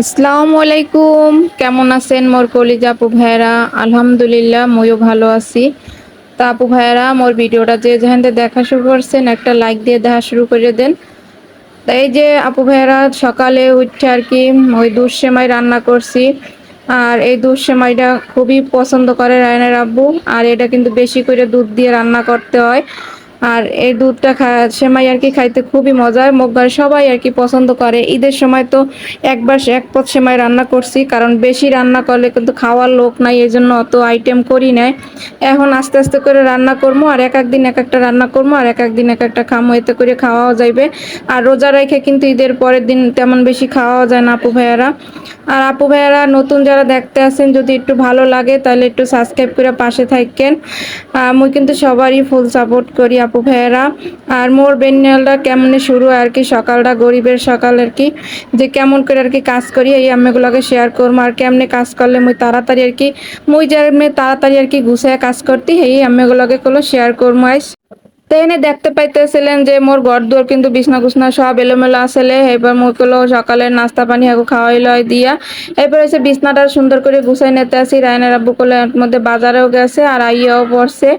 আসসালামু আলাইকুম। কেমন আছেন মোর কলিজা আপু ভাইয়েরা? আলহামদুলিল্লাহ, মইও ভালো আছি। তা আপু ভাইয়েরা, মোর ভিডিওটা যে যেখান থেকে দেখা শুরু করছেন, একটা লাইক দিয়ে দেখা শুরু করে দেন। তাই এই যে আপু ভাইয়েরা, সকালে উঠে আর কি ওই দুধ সেমাই রান্না করছি। আর এই দুধ সেমাইটা খুবই পছন্দ করে রায়নার আব্বু। আর এটা কিন্তু বেশি করে দুধ দিয়ে রান্না করতে হয়। আর এই দুধটা সেমাই আর কি খাইতে খুবই মজার। মোগবার সবাই আর কি পছন্দ করে। ঈদের সময় তো একবার এক পথ সেমাই রান্না করছি, কারণ বেশি রান্না করলে কিন্তু খাওয়ার লোক নাই এই জন্য অত আইটেম করি নাই। এখন আস্তে আস্তে করে রান্না করব, আর এক একদিন এক একটা রান্না করব, আর এক একদিন এক একটা খামো, এতে করে খাওয়াও যাইবে। আর রোজা রেখে কিন্তু ঈদের পরের দিন তেমন বেশি খাওয়াও যায় না আপু ভাইয়ারা। আর আপু ভাইয়ারা, নতুন যারা দেখতে আসেন যদি একটু ভালো লাগে, তাহলে একটু সাবস্ক্রাইব করে পাশে থাকেন। মুই কিন্তু সবারই ফুল সাপোর্ট করি আপু ভাইয়েরা, আর মোর বেনিয়ালটা কেমনে শুরু আর কি, সকালটা গরিবের সকাল আর কি, যে কেমন করে আর কি কাজ করি, এই আম্মেগুলোকে শেয়ার করব আর কেমনে কাজ করলে মুই তাড়াতাড়ি আর কি, মুই যার তাড়াতাড়ি আর কি গুছায় কাজ করতি, এই আম্মেগুলোকে কোনো শেয়ার করব আইস। তো এনে দেখতে পাইতেছিলেন যে মোর ঘর দুয়ার কিন্তু বিছনা কুছনা সব এলোমেলো আসলে। এবার মুই কলো সকালে নাস্তা পানি হাগু খাওয়াই লয় দিয়া। এরপর এসে বিছনাটা সুন্দর করে গুছাই নিতে আসি। রায়নার আব্বু কলে মধ্যে বাজারেও গেছে আর আইয়াও পড়ছে।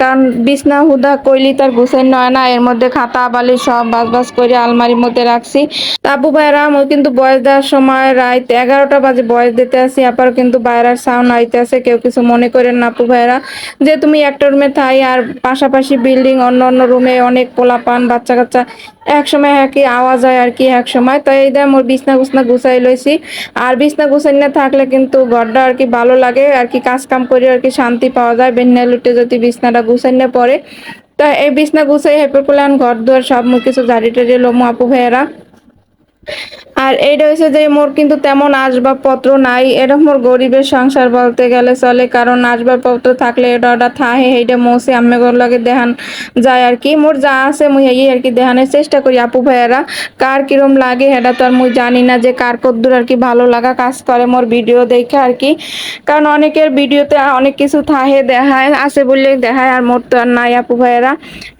কারণ বিছনা হুদা কইলি তার গুছাই নয় না, এর মধ্যে খাতা বালি সব বাস বাস করে আলমারির মধ্যে রাখছি। তা আব্বু ভাইরা মুই কিন্তু বয়স দেওয়ার সময় রাত এগারোটা বাজে বয়স দিতে আসি। আবার কিন্তু বাইরের সাউন্ড আইতে আছে কেউ কিছু মনে করেন না আপু ভাইরা যে তুমি একটা রুমে থাই আর পাশাপাশি বিল্ডিং অন্য অন্য রুমে অনেক পোলা পান বাচ্চা কাচ্চা এক সময় আর কি আওয়াজ হয় আর কি এক সময় তো এই দেয় বিছনা গুছনা গুছাই লইছি। আর বিছনা গুছাই না থাকলে কিন্তু ঘরটা আর কি ভালো লাগে, আর কি কাজ কাম করে আর কি শান্তি পাওয়া যায়। বেন্না লুটে যদি বিছনাটা গুছাই না পরে তা এই বিছনা গুছাই হেপে পোলান ঘর দুয়ার সব কিছু ঝাড়ি টাড়ি লোমো আপু ভাইয়েরা। আর এইটা হচ্ছে যে মোর কিন্তু তেমন আসবাবপত্র নাই। এটা মোর গরিবের সংসার বলতে গেলে চলে, কারণ আসবাবপত্র থাকলে এটা ওটা থাহে, এইটা মৌসে আমি লাগে দেহান যায় আর কি। মোর যা আছে মুই এই আর কি দেহানের চেষ্টা করি আপু ভাইয়েরা। কার কিরম লাগে এটা তো আর মুই জানি না যে কার কদ্দুর আর কি ভালো লাগা কাজ করে মোর ভিডিও দেখে আর কি। কারণ অনেকের ভিডিওতে অনেক কিছু থাহে দেখায় আছে বললেই দেখায় আর মোর তো আর নাই আপু ভাইয়েরা।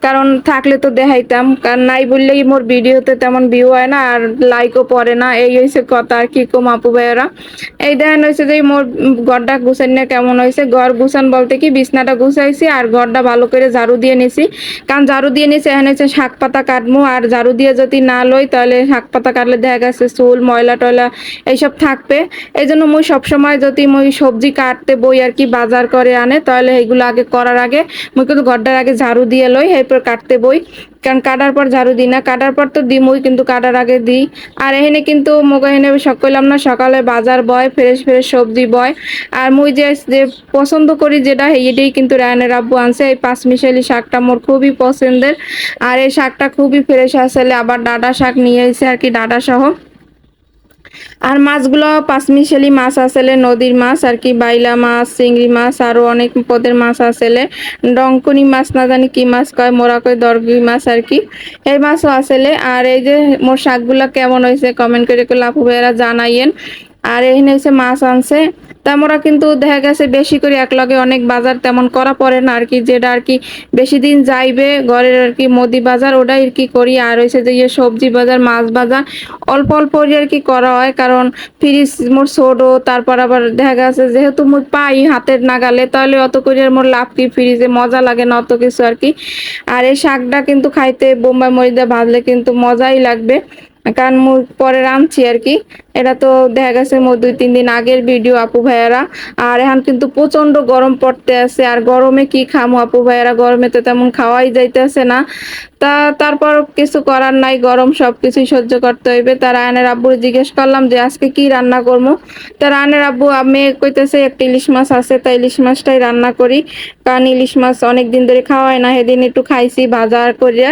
কারণ থাকলে তো দেখাইতাম কারণ নাই বললেই মোর ভিডিওতে তেমন ভিউ হয় না। আর লাইকও পড়ে না। এই হয়েছে কথা। আর কি কম আপু ভাইয়েরা? এই দেখেন হয়েছে যে মোর ঘরটা গুছান না কেমন হয়েছে ঘর গুছান বলতে কি বিছনাটা গুছাইছি আর ঘরটা ভালো করে ঝাড়ু দিয়ে নিছি। কারণ ঝাড়ু দিয়ে নিছি, এখানে হচ্ছে শাক পাতা কাটবো আর ঝাড়ু দিয়ে যদি না লই, তাহলে শাক পাতা কাটলে দেখা গেছে চুল, ময়লা টয়লা এইসব থাকবে। এই জন্য মুই সবসময় যদি মুই সবজি কাটতে বই আর কি বাজার করে আনে, তাহলে এইগুলো আগে করার আগে, মুই কিন্তু ঘরটার আগে ঝাড়ু দিয়ে লই, এরপর কাটতে বই। কারণ কাটার পর ঝাড়ু দিই না, কাটার পর তো দিমই, কিন্তু কাটার আগে দিই। আর এখানে কিন্তু মোক এখানে সকলাম না, সকালে বাজার বয়, ফ্রেশ ফ্রেশ সবজি বয়। আর মুই যে যে পছন্দ করি যেটা এটাই কিন্তু রায়নের আব্বু আনছে। এই পাঁচ মিশালি শাকটা মোর খুবই পছন্দের। আর এই শাকটা খুবই ফ্রেশ আসলে আবার ডাটা শাক নিয়ে এসে আর কি ডাটা সহ আর মাছগুলো পাঁচমিশালি মাছ আসলে, নদীর মাছ আর কি, বাইলা মাছ, চিংড়ি মাছ আরও অনেক পদের মাছ আসলে। ডঙ্কনি মাছ, না জানি কি মাছ কয় মোরা কয় দরগি মাছ আর কি। এই মাছও আসলে। আর এই যে মোর শাকগুলো কেমন হয়েছে কমেন্ট করে লাফু ভাইয়েরা জানাইয়েন। আর এখানে হচ্ছে মাছ আনছে। তেমরা কিন্তু দেখা গেছে বেশি করে একলগে অনেক বাজার তেমন করা পড়ে না। আর কি যেটা আর কি বেশি দিন যাইবে, ঘরের আর কি মুদি বাজার, ওটাই আর কি করি। আর হয়েছে যে ইয়ে সবজি বাজার, মাছ বাজার, অল্প অল্প আর কি করা হয়। কারণ ফ্রিজ মোর ছোটো, তারপর আবার দেখা গেছে যেহেতু মুই পাই হাতের নাগালে, তাহলে অত করে মোর লাভ কি ফ্রিজে? মজা লাগে না অত কিছু আর কি। আর এই শাকটা কিন্তু খাইতে বোম্বাই মরিদা ভাজলে কিন্তু মজাই লাগবে। কারণ পরে রাঁধছি আর কি। এটা তো দেখা গেছে দুই তিন দিন আগের ভিডিও আপু ভাইয়ারা। আর এখন কিন্তু প্রচণ্ড গরম পড়তে আছে। আর গরমে কি খামো, আপু ভাইয়ারা? গরমে তো তেমন খাওয়াই যাইতেছে না। তা তারপর কিছু করার নাই, গরম সব কিছুই সহ্য করতে হইবে। তার আয়নের আব্বু জিজ্ঞেস করলাম যে, আজকে কি রান্না করব তার আয়নের আব্বু, আমি কইতেছে একটা ইলিশ মাছ আছে। তাই ইলিশ মাছটাই রান্না করি। কারণ ইলিশ মাছ অনেক দিন ধরে খাওয়া হয় না। সেদিন একটু খাইছি বাজার করিয়া।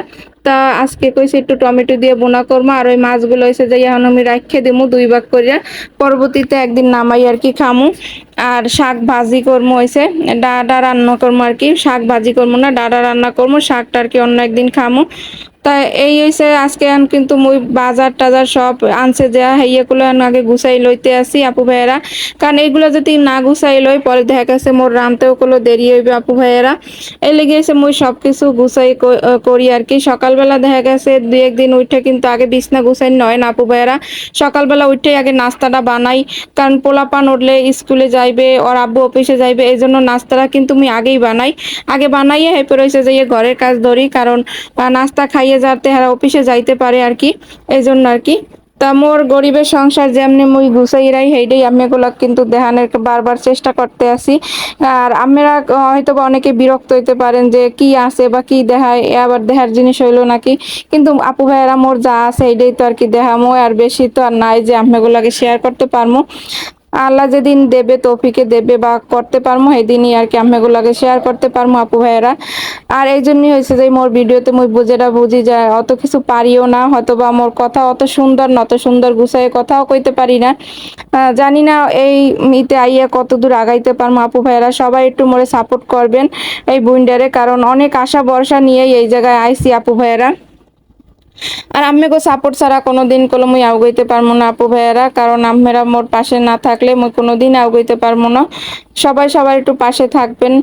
তা আজকে কইছে একটু টমেটো দিয়ে বোনা করব আর ওই মাছগুলো হয়েছে যে এখন আমি রাখে দিমু দুই ভাগ করে পরবর্তীতে একদিন নামাই আর কি খামু। আর শাক ভাজি করব হয়েছে ডাডা রান্না করব আর কি, শাক ভাজি করব না ডাডা রান্না করব শাকটা আর কি অন্য একদিন খামু। তা এই হইছে, আজকে আন কিন্তু মুই বাজার টাজার সব আনছে যে হেইয়াগুলো আগে গুছাই লইতে আসি আপু ভাইয়েরা। কারণ এইগুলো যদি না গুছাই লই, পরে দেখা গেছে মোর রানতেও কোনো দেরি হইবে আপু ভাইয়েরা। এই লেগে এসে মুই সব কিছু গুছাই করি আর কি। সকালবেলা দেখা গেছে দুই একদিন উঠে কিন্তু আগে বিছনা গুছাই নয় না আপু ভাইয়েরা। সকালবেলা উঠে আগে নাস্তাটা বানাই, কারণ পোলাপান উঠলে স্কুলে যাইবে, ওর আব্বু অফিসে যাইবে এই জন্য নাস্তাটা কিন্তু আমি আগেই বানাই। আগে বানাইয়ে হেপে রয়েছে যে ইয়ে ঘরের কাজ ধরি, কারণ নাস্তা খাইয়ে যাতে হারা অফিসে যাইতে পারে আর কি এই জন্য আর কি। তা মোর গরিবের সংসার যেমনি মুই গুছাইরাই সেইটাই আমি এগুলা কিন্তু দেহানের বারবার চেষ্টা করতে আসি। আর আমরা হয়তো বা অনেকে বিরক্ত হইতে পারেন যে কি আছে বা কি দেহায় আবার দেহার জিনিস হইল নাকি। কিন্তু আপু ভাইয়েরা মোর যা আছে এইটাই তো আর কি দেখামো আর বেশি তো আর নাই যে আমি এগুলাকে শেয়ার করতে পারব আল্লাহ যেদিন দেবে, তৌফিকে দেবে বা করতে পারব সেদিনই আর কি আমি এগুলাকে শেয়ার করতে পারব আপু ভাইয়েরা। আর এই জন্যই হয়েছে যে মোর ভিডিওতে মুই বুঝেটা বুঝি যায় অত কিছু পারিও না হয়তো বা মোর কথা অত সুন্দর না অত সুন্দর গুছাই কথাও কইতে পারি না। জানি না এই মিতে আইয়া কত দূর আগাইতে পারব আপু ভাইয়েরা, সবাই একটু মোরে সাপোর্ট করবেন এই বুইন্ডারে, কারণ অনেক আশা ভরসা নিয়েই এই জায়গায় আইসি আপু ভাইয়েরা। আর আম্মেগো সাপোর্ট ছাড়া কোনো দিন কলো মুই আউগাইতে পারব না, আপু ভাইয়ারা। কারণ আম্মেরা মোর পাশে না থাকলে মুই কোনো দিন আউগাইতে পারব না। সবাই সবার একটু পাশে থাকবেন।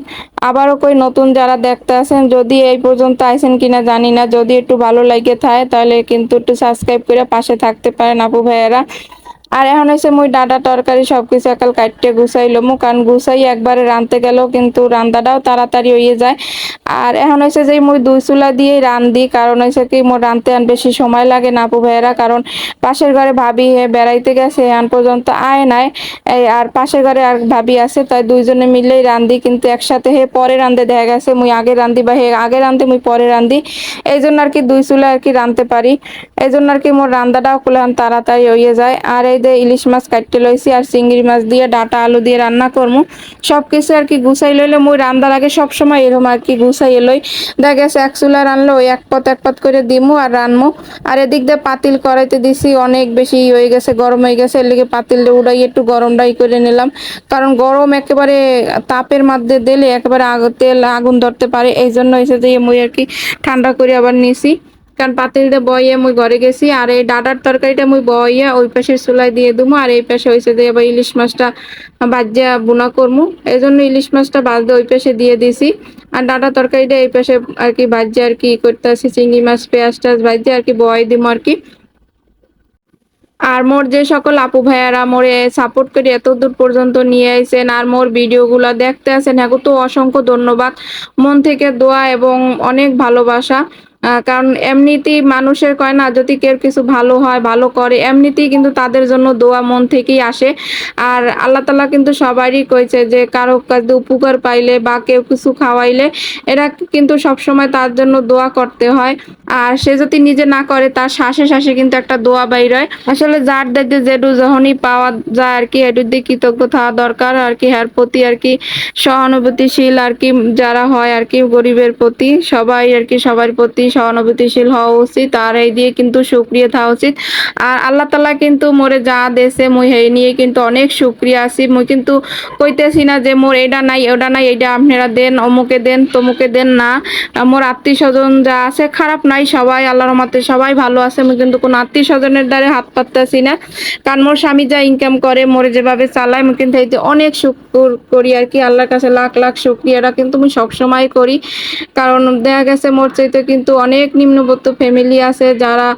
আবারও কই নতুন যারা দেখতে আছেন, যদি এই পর্যন্ত আইছেন কিনা জানি না, যদি একটু ভালো লাগে থাকে তাহলে কিন্তু একটু সাবস্ক্রাইব করে পাশে থাকতে পারেন, আপু ভাইয়ারা। আর এখন হয়েছে মুই ডাটা তরকারি সবকিছু একাল কাটতে গুছাই লমু কারণ গুছাই একবারে রাঁধতে গেলেও কিন্তু রান্দাটাও তাড়াতাড়ি হয়ে যায়। আর এখন হয়েছে যে মুই দুই চুলা দিয়ে রান্ধি কারণ হয়েছে কি মোর রাঁধতে আন বেশি সময় লাগে না আপু ভাইয়েরা, কারণ পাশের ঘরে ভাবি হে বেড়াইতে গেছে এখন পর্যন্ত আয় নাই। আর পাশের ঘরে আর ভাবি আছে, তাই দুইজনে মিলেই রান্ধি কিন্তু একসাথে হে পরে রান্ধে দেখা গেছে, মুই আগে রান্ধি বা হে আগে রান্ধে মুই পরে রান্ধি এই জন্য আর কি দুই চুলা আর কি রাঁধতে পারি। এই জন্য আর কি মোর রান্দাটাও কুলান তাড়াতাড়ি হয়ে যায়। আর এই যে ইলিশ মাছ কাটতে লইছি আর চিংড়ি মাছ দিয়ে, ডাটা আলু দিয়ে রান্না করব সব কিছু আর কি গুছাই লইলে মুই রান্দার আগে সব সময় এরকম আর কি গুছাই লই। দেখা গেছে এক চুলা রানলো ওই এক পথ এক পথ করে দিমু আর রানমু। আর এদিক দিয়ে পাতিল করাইতে দিছি, অনেক বেশি হয়ে গেছে, গরম হয়ে গেছে। এর লিগে পাতিল দিয়ে উড়াই একটু গরমটাই করে নিলাম। কারণ গরম একেবারে তাপের মধ্যে দিলে একেবারে তেল আগুন ধরতে পারে। এই জন্য হয়েছে যে মুই আর কি ঠান্ডা করে আবার নিছি। কারণ পাতিলটা বইয়ে মুই ঘরে গেছি, আর এই ডাটার তরকারিটা মুই বইয়া ওই পাশে চুলাই দিয়ে দুমু, আর এই পাশে হয়েছে যে এবার ইলিশ মাছটা বাজিয়া বুনা করমু। এই জন্য ইলিশ মাছটা বাজতে ওই পাশে দিয়ে দিছি। আর ডাটা তরকারিটা এই পাশে আর কি বাজ্যে আর কি করতে আসি চিংড়ি মাছ, পেঁয়াজ টাজ বাজ্যে আর কি বয় দিমু আর কি। আর মোর যে সকল আপু ভাইয়ারা মোরে সাপোর্ট করে এত দূর পর্যন্ত নিয়ে আইছেন, আর মোর ভিডিওগুলো দেখতে আছেন হ্যাঁ তো অসংখ্য ধন্যবাদ। মন থেকে দোয়া এবং অনেক ভালোবাসা। কারণ এমনিতেই মানুষের কয় না, যদি কেউ কিছু ভালো হয়, ভালো করে, এমনিতেই কিন্তু তাদের জন্য দোয়া মন থেকেই আসে। আর আল্লাহ তালা কিন্তু সবারই কইছে যে, কারও কাছে উপকার পাইলে বা কেউ কিছু খাওয়াইলে, এরা কিন্তু সবসময় তার জন্য দোয়া করতে হয়। আর সে যদি নিজে না করে, তার শ্বাসে শ্বাসে কিন্তু একটা দোয়া বাইর হয়। আসলে যার দেখতে যেটু যখনই পাওয়া যায় আর কি এটুর দিয়ে কৃতজ্ঞ থাকা দরকার আর কি, এর প্রতি আর কি সহানুভূতিশীল আর কি যারা হয় আর কি গরিবের প্রতি, সবাই আর কি সবার প্রতি সহানুভূতিশীল হওয়া উচিত, আর এই দিয়ে কিন্তু সুক্রিয়া থাকা উচিত। আর আল্লাহ তালা কিন্তু মোরে যা দেশে মুই এই নিয়ে কিন্তু অনেক সুক্রিয়া আছি। মুই কিন্তু কইতেছি না যে মোর এটা নাই ওটা নাই এটা আপনারা দেন, অমুকে দেন, তমুকে দেন না। মোর আত্মীয় স্বজন যা আছে, খারাপ নাই, সবাই আল্লাহর মতে সবাই ভালো আছে। আমি কিন্তু কোনো আত্মীয় স্বজনের দ্বারা হাত পাততেছি না। কারণ মোর স্বামী যা ইনকাম করে, মোরে যেভাবে চালায় আমি কিন্তু এতে অনেক শুক্র করি আর কি। আল্লাহর কাছে লাখ লাখ শুক্রিয়াটা কিন্তু আমি সবসময় করি। কারণ দেখা গেছে মোর চাইতে কিন্তু অনেক নিম্নবর্ত ফ্যামিলি আছে যারা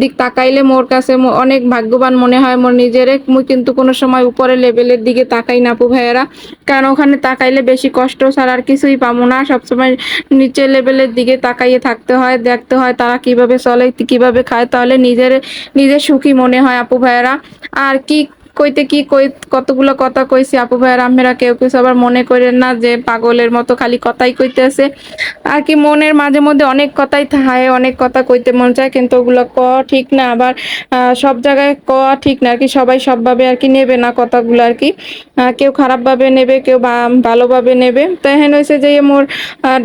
দিক তাকাইলে মোর কাছে অনেক ভাগ্যবান মনে হয় মোর নিজেরে। মুই কিন্তু কোনো সময় উপরে লেভেলের দিকে তাকাই না আপু ভাইয়েরা। কারণ ওখানে তাকাইলে বেশি কষ্ট ছাড়া আর কিছুই পাবো না। সবসময় নিচে লেভেলের দিকে তাকাইয়ে থাকতে হয়, দেখতে হয় তারা কীভাবে চলে, কীভাবে খায়। তাহলে নিজের নিজের সুখী মনে হয় আপু ভাইয়েরা। আর কি কইতে কি কই, কতগুলো কথা কইছি আপু ভাইয়ের আমেরা কেউ কিছু আবার মনে করেন না যে পাগলের মতো খালি কথাই কইতেছে আর কি মনের মাঝে মধ্যে অনেক কথাই থাকে অনেক কথা কইতে মন চায়, কিন্তু ওগুলো ক ঠিক না, আবার সব জায়গায় ক ঠিক না, আর কি সবাই সবভাবে আর কি নেবে না কথাগুলো আর কি। কেউ খারাপভাবে নেবে, কেউ ভালোভাবে নেবে। তো এখন হয়েছে যে মোর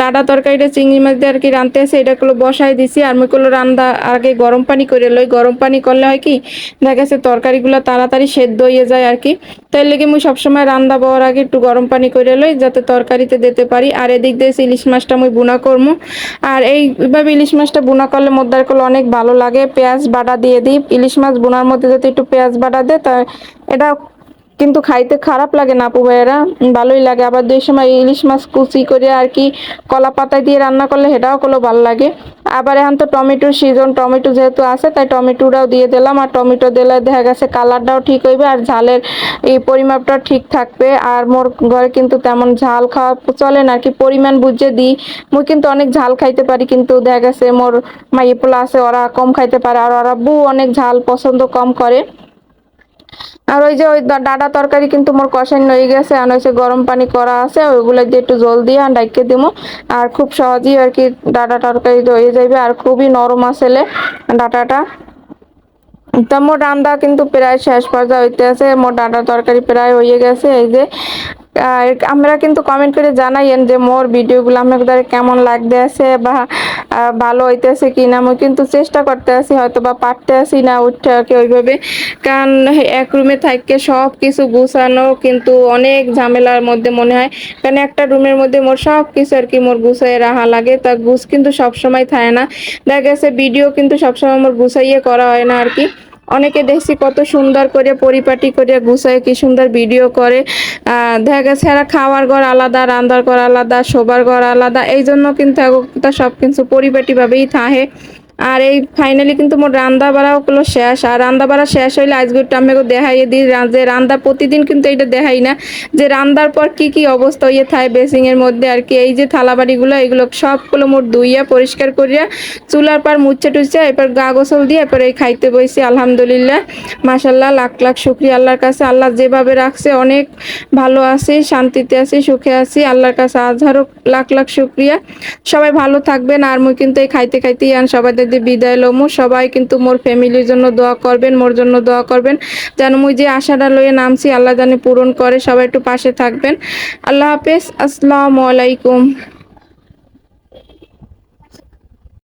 ডাটা তরকারিটা চিংড়ি মাছ দিয়ে আর কি রানতে আছে, এটা গুলো বসাই দিছি, আর মুই গুলো রান্দা আগে গরম পানি করে লই। গরম পানি করলে হয় কি, দেখা গেছে তরকারিগুলো তাড়াতাড়ি সেদ্ধ দইয়ে যায় আর কি। তাই লেগে মুই সবসময় রান্না বাওয়ার আগে একটু গরম পানি করে লই, যাতে তরকারিতে দিতে পারি। আর এদিক দিয়ে ইলিশ মাছটা মুই বুনা করব আর এইভাবে ইলিশ মাছটা বুনা করলে মদ্দার করলে অনেক ভালো লাগে। পেঁয়াজ বাটা দিয়ে দিই। ইলিশ মাছ বোনার মধ্যে যদি একটু পেঁয়াজ বাটা দেয়, তা এটা কিন্তু খাইতে খারাপ লাগে না আপু ভাইয়েরা, ভালোই লাগে। আবার দুই সময় ইলিশ মাছ কুচি করে আর কি কলা পাতায় দিয়ে রান্না করলে সেটাও করলেও ভালো লাগে। আবার এখন তো টমেটোর সিজন টমেটো যেহেতু আছে, তাই টমেটোটাও দিয়ে দিলাম। আর টমেটো দিলে দেখা গেছে কালারটাও ঠিক হইবে আর ঝালের এই পরিমাপটা ঠিক থাকবে। আর মোর ঘরে কিন্তু তেমন ঝাল খাওয়া চলে না, আর কি পরিমাণ বুঝে দিই। মুই কিন্তু অনেক ঝাল খাইতে পারি, কিন্তু দেখা গেছে মোর মাইপোলা আছে, ওরা কম খাইতে পারে। আর ওরা বউ অনেক ঝাল পছন্দ কম করে। আর ওই যে ওই ডাটা তরকারি কিন্তু মোর কষাই হয়ে গেছে, আর হচ্ছে গরম পানি করা আছে, ওইগুলো দিয়ে একটু জল দিয়ে ডাইকে দিব আর খুব সহজেই আর কি ডাটা তরকারি হয়ে যাবে আর খুবই নরম আসলে ডাটাটা। তো মোট রান্না কিন্তু প্রায় শেষ পর্যায়ে হইতে আছে মোট ডাটা তরকারি প্রায় হয়ে গেছে, এই যে আমরা কিন্তু কমেন্ট করে জানাইয়েন যে মোর ভিডিওগুলো আপনাদের কেমন লাগতে আছে বা ভালো হইতেছে কি না আমি কিন্তু চেষ্টা করতে আছি হয়তো বা পারতে আসি না উঠতে ওইভাবে। কারণ এক রুমে থাকতে সব কিছু গুছানো কিন্তু অনেক ঝামেলার মধ্যে মনে হয়। কারণ একটা রুমের মধ্যে মোর সব কিছু আর কি মোর গুছাই রাখা লাগে, তা গুছ কিন্তু সবসময় থাকে না। দেখা গেছে ভিডিও কিন্তু সবসময় মোর গুছাইয়ে করা হয় না আর কি অনেকে দেখছি কত সুন্দর করে পরিপাটি করে গুছায়, কি সুন্দর ভিডিও করে। দেখা গেছে এরা খাওয়ার ঘর আলাদা, রান্নার ঘর আলাদা, শোবার ঘর আলাদা। এই জন্য কিন্তু সব কিছু পরিপাটিভাবেই থাহে আর এই ফাইনালি কিন্তু মোর রান্দা বাড়াও গুলো শেষ। আর রান্দা বাড়া শেষ হইলে আজকে একটু আমি দেখাই দিই যে রান্দা প্রতিদিন কিন্তু এটা দেখাই না, যে রান্দার পর কি কি অবস্থা হইয়ে থাকে বেসিংয়ের মধ্যে আর কি, এই যে থালাবাড়িগুলো এগুলো সবগুলো মোট ধুইয়া পরিষ্কার করিয়া চুলার পর মুচ্ছে টুচ্ছে এরপর গা গোসল দিয়ে এরপর এই খাইতে বইছি, আলহামদুলিল্লাহ। মাসাল্লাহ লাখ লাখ শুক্রিয়া আল্লাহর কাছে। আল্লাহ যেভাবে রাখছে, অনেক ভালো আছি, শান্তিতে আছি, সুখে আছি। আল্লাহর কাছে হাজারো লাখ লাখ শুক্রিয়া। সবাই ভালো থাকবেন, আর মুই কিন্তু এই খাইতে খাইতেই আন সবাই দিদি বিদায় লমু, সবাই কিন্তু মোর ফ্যামিলির জন্য দোয়া করবেন, মোর জন্য দোয়া করবেন। যেন মুই যে আশাটা লয়ে নামছি, আল্লাহ জানি পূরণ করে, সবাই একটু পাশে থাকবেন। আল্লাহ হাফেজ, আসসালামু আলাইকুম।